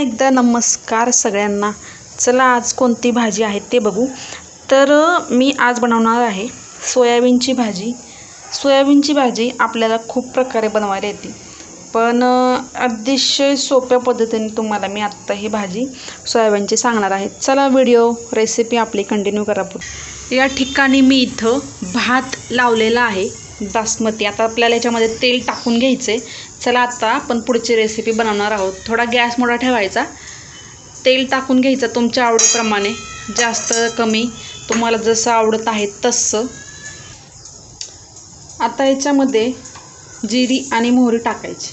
एकदा नमस्कार सगळ्यांना. चला आज कोणती भाजी आहे ते बघू. तर मी आज बनवणार आहे सोयाबीनची भाजी. सोयाबीनची भाजी आपल्याला खूप प्रकारे बनवायला येते. पण अतिशय सोप्या पद्धतीने तुम्हाला मी आत्ता ही भाजी सोयाबीनची सांगणार आहे. चला व्हिडिओ रेसिपी आपली कंटिन्यू करा या ठिकाणी मी इथं भात लावलेला आहे. बासमती. आता आपल्याला याच्यामध्ये तेल टाकून घ्यायचे चला आता आपण पुढची रेसिपी बनवणार आहोत. थोडा गॅस मोठा ठेवायचा. तेल टाकून घ्यायचं तुमच्या आवडीप्रमाणे. जास्त कमी तुम्हाला जसं आवडत आहे तसं. आता याच्यामध्ये जिरी आणि मोहरी टाकायची.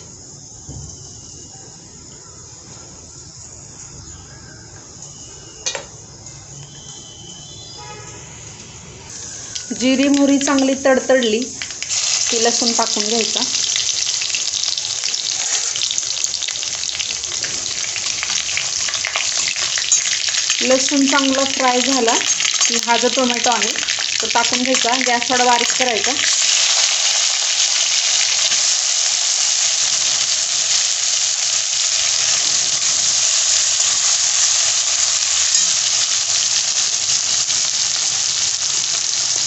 जिरी मोहरी चांगली तडतडली की लसूण टाकून घ्यायचा. लसूण चांगला फ्राय झाला की हा जो टोमॅटो आहे तो टाकून घ्यायचा. गॅस थोडा बारीक करायचा.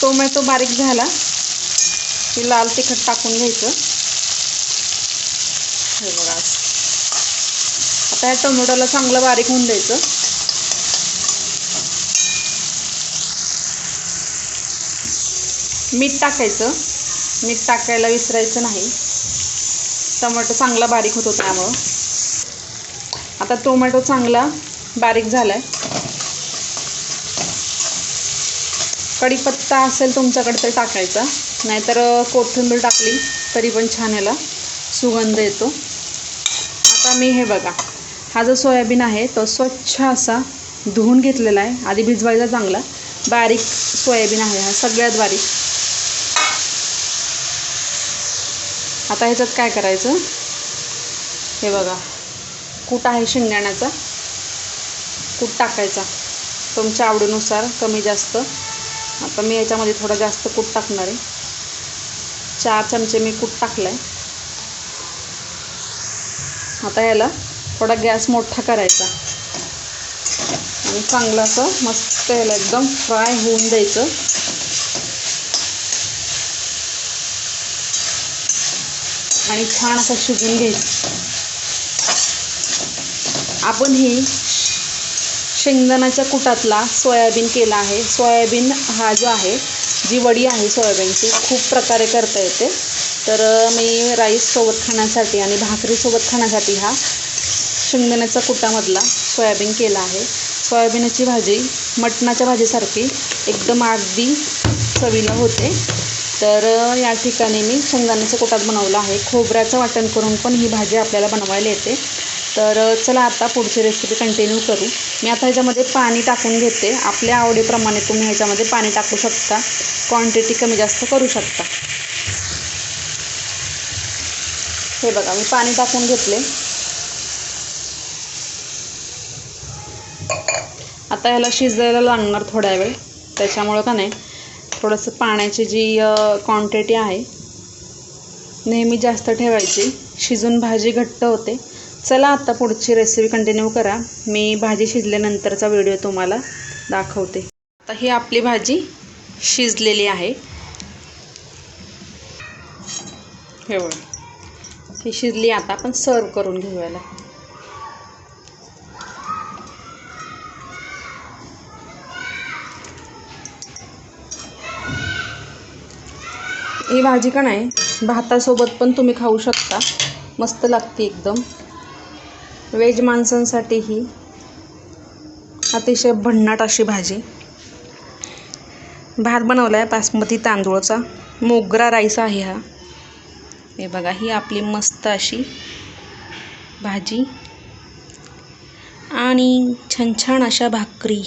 टोमॅटो बारीक झाला की लाल तिखट टाकून घ्यायचं. हे बघा. आता या टोमॅटोला चांगलं बारीक होऊन द्यायचं. मीठ टाकायचं. मीठ टाकायला विसरायचं नाही. टोमॅटो चांगला बारीक होतो त्यामुळं. आता टोमॅटो चांगला बारीक झाला आहे कढीपत्ता असेल तुमच्याकडे तर टाकायचा. नाहीतर कोथिंबीर टाकली तरी पण छान याला सुगंध येतो. आता मी हे बघा. हा जो सोयाबीन आहे तो स्वच्छ असा धुवून घेतलेला आहे. आधी भिजवायचा चांगला. बारीक सोयाबीन आहे हा सगळ्यात बारीक. आता ह्याच्यात काय करायचं? हे बघा. कूट आहे शेंगदाण्याचा. कूट टाकायचा. तुमच्या आवडीनुसार कमी जास्त. आता मी याच्यामध्ये थोडा जास्त कूट टाकणार आहे. चार चमचे मी कूट टाकलं आहे आता याला थोडा गॅस मोठा करायचा. आणि चांगलं असं मस्त याला एकदम फ्राय होऊन द्यायचं. आणि छान असं शिजून घ्यायचं. आपण ही शेंगदाण्याच्या कुटातला सोयाबीन केला आहे. सोयाबीन हा जो आहे जी वडी आहे सोयाबीनची खूप प्रकारे करता येते. तर मी राईससोबत खाण्यासाठी आणि भाकरीसोबत खाण्यासाठी हा शेंगदाण्याच्या कुटामधला सोयाबीन केला आहे. सोयाबीनची भाजी मटणाच्या भाजीसारखी एकदम अगदी चवीला होते. तर या ठिकाणी मी शेंगदाण्याच्या कुटात बनवलं आहे. खोबऱ्याचं वाटण करून पण ही भाजी आपल्याला बनवायला येते. तर चला आता पुढची रेसिपी कंटिन्यू करू. मी आता ह्याच्यामध्ये पाणी टाकून घेते. आपल्या आवडीप्रमाणे तुम्ही ह्याच्यामध्ये पाणी टाकू शकता. क्वांटिटी कमी जास्त करू शकता. हे बघा मी पाणी टाकून घेतले. आता ह्याला शिजायला लागणार थोड्या वेळ. त्याच्यामुळं का नाही थोडंसं पाण्याची जी क्वांटिटी आहे नेहमी जास्त ठेवायची. शिजून भाजी घट्ट होते. चला आता पुढची रेसिपी कंटिन्यू करा. मी भाजी शिजल्यानंतरचा व्हिडिओ तुम्हाला दाखवते. आता ही आपली भाजी शिजलेली आहे. हे ही शिजली आता आपण सर्व करून घेऊयाला. ही भाजी का नाही? भातासोबत पण तुम्ही खाऊ शकता. मस्त लागते एकदम. व्हेज माणसांसाठी ही अतिशय भन्नाट अशी भाजी. भात बनवला आहे बासमती तांदूळचा. मोगरा राईस आहे हा. हे बघा ही आपली मस्त अशी भाजी. आणि छान छान अशा भाकरी.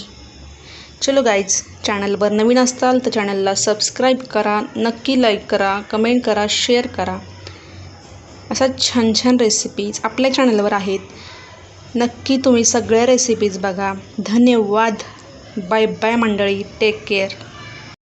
चलो गाईज चॅनलवर नवीन असताल तर चॅनलला सबस्क्राईब करा नक्की लाईक करा कमेंट करा शेअर करा. अशा छान छान रेसिपीज आपल्या चॅनलवर आहेत. नक्की तुम्ही सगळ्या रेसिपीज बघा. धन्यवाद. बाय बाय मंडळी. Take care